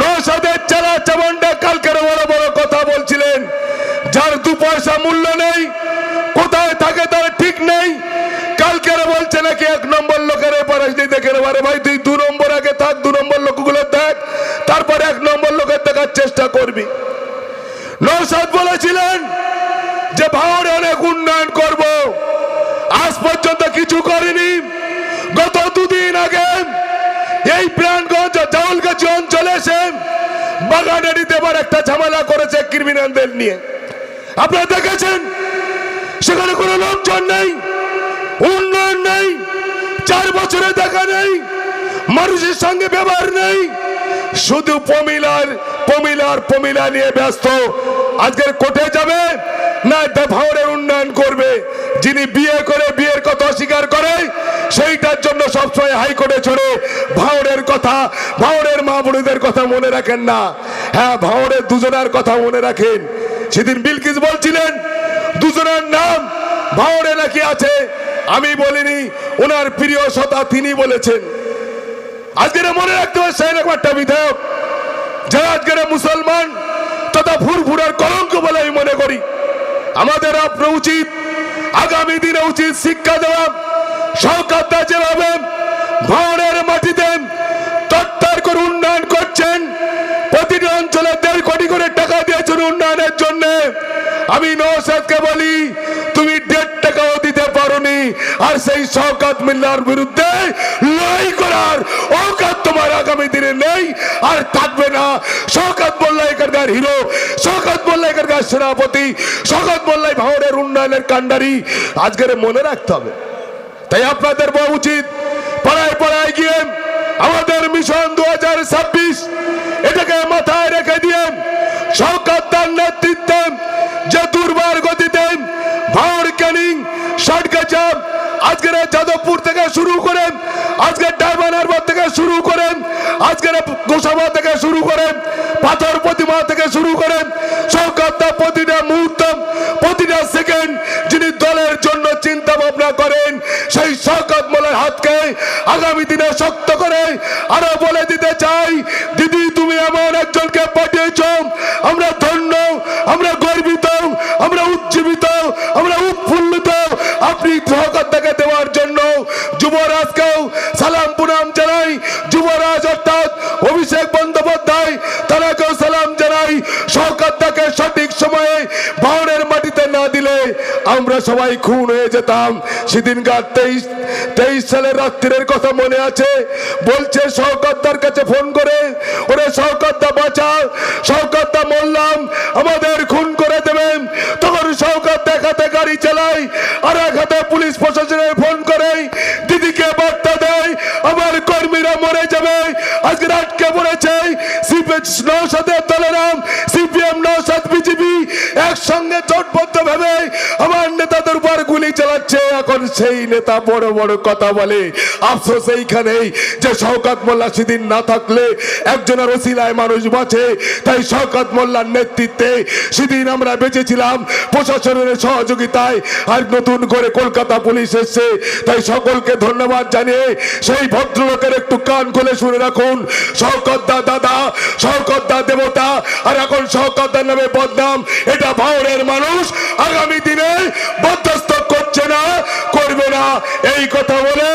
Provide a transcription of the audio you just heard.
নৌসাদের চালা চামন্ডা কালকের বড় বড় কথা বলছিলেন। যার দু পয়সা মূল্য নেই, কোথায় থাকে তার ঠিক নেই। কালকের বলছে নাকি এক নম্বর লোকের পরাজনী দেখে নেবারে ভাই, তুই দু নম্বর আগে থাক, দু নম্বর লোকগুলো দেখ, তারপর এক নম্বর লোকের দেখার চেষ্টা করবি। নৌসাদ বলেছিলেন যে ভাওরে অনেক উন্নয়ন করব। বাগানারি দেবার একটা ঝামেলা করেছে ক্রিমিনালদের নিয়ে। আপনারা দেখেছেন? সেখানে কোনো লোকজন নেই, উন্নয়ন নেই, চার বছরে দেখা নেই, মানুষের সঙ্গে ব্যবহার নেই। শুধু পমিলার পমিলার পমিলা নিয়ে ব্যস্ত। আজকের কোর্টে যাবে না ভাওরের উন্নয়ন করবে। যিনি বিয়ে করে বিয়ের কথা অস্বীকার করে, সেইটার জন্য সবসময় হাইকোর্টে ছড়ে ভাওরের কথা ভাওরের মা কথা মনে রাখেন না। হ্যাঁ ভাওরের দুজনের কথা মনে রাখেন। সেদিন বিলকিস বলছিলেন, দুজনের নাম ভাওরে নাকি আছে? আমি বলিনি, ওনার প্রিয় সতা তিনি বলেছেন। আজকের মনে রাখতে হবে সেই রকম একটা বিধায়ক, যারা আজকের মুসলমান তথা ফুরফুরার কলঙ্ক বলে আমি মনে করি। আমাদের আপনার উচিত, আগামী দিনে উচিত শিক্ষা দেওয়া সরকার যেভাবে ভাওনের মাটিতে তত্তার করে উন্নয়ন করছেন প্রতিটি অঞ্চলে দেড় কোটি করে টাকা দিয়েছেন উন্নয়নের জন্য আমি নৌসাদকে বলি, তুমি দেড় টাকাও দিতে পারোনি, আর সেই শওকাত মিল্লার বিরুদ্ধে লড়াই করার অকাত তোমার আগামী দিনে নেই, আর থাকবে না। শওকাত মোল্লা এখানকার হিরো, শওকাত মোল্লা এখানকার সেনাপতি, শওকাত মোল্লাই ভাওরের উন্নয়নের কাণ্ডারি। আজকের মনে রাখতে হবে। তাই আপনাদের বলা উচিত, পাড়ায় পাড়ায় গিয়ে আমাদের মিশন দু হাজার ছাব্বিশ এটাকে মাথায় রেখে দিয়ে সরকার তার নেতৃত্বে যে দুর্বার গতিতে ভাওর ক্যানিং ষাটগাছা আজকের যাদবপুর থেকে শুরু করে আজকের ডায়মন্ড হারবার থেকে শুরু করে আজকের গোসাবা থেকে শুরু করে, পাথর প্রতিমা থেকে শুরু করে সরকার প্রতিটা মুহূর্ত, প্রতিটা সেকেন্ড যিনি দলের জন্য চিন্তা ভাবনা করেন, সেই শওকত মোলের হাতকে আগামী দিনে শক্ত করে আরও বলে দিতে চাই, দিদি তুমি এমন একজনকে পাঠিয়েছ, আমরা ধন্য আমরা গর্বিত আমরা উজ্জীবিত আমরা উৎফুল্লিত আপনি সহকর্তাকে সবাই খুন হয়ে যেতাম। সেদিনকার তেইশ তেইশ সালের রাত্রির কথা মনে আছে? বলছে সহকর্তার কাছে ফোন করে, ওরে সহকর্তা বাঁচা সহকর্তা বললাম আমাদের খুন করে দেবেন। তখন সহকর্তা হাতে গাড়ি চালাই আর এক হাতে পুলিশ প্রশাসনের ফোন করে, দিদিকে বার্তা দেয়, আমার কর্মীরা মরে যাবে। আজকে আটকে পড়েছে নৌসাদের দলেরাম সিপিএম নৌসাদ বিজেপি একসঙ্গে জোটবদ্ধ ভাবে আমার নেতাদের উপর চালাচ্ছে এখন সেই নেতা বড় বড় কথা বলে। আফসোস এইখানেই যে শওকাত মোল্লা সেদিন না থাকলে একজনের ওসিলায় মানুষ বাঁচে। তাই শওকাত মোল্লার নেতৃত্বে সেদিন আমরা বেঁচেছিলাম প্রশাসনের সহযোগিতায়। আর নতুন করে কলকাতা পুলিশ এসছে। তাই সকলকে ধন্যবাদ জানিয়ে সেই ভদ্রলোকের একটু কান খুলে শুনে রাখুন। শওকতদা দাদা শওকতদা দেবতা, আর এখন শওকতদার নামে বদনাম। এটা ভাওরের মানুষ। আগামী দিনে বরদাস্ত করছে না করবে না। এই কথা বলে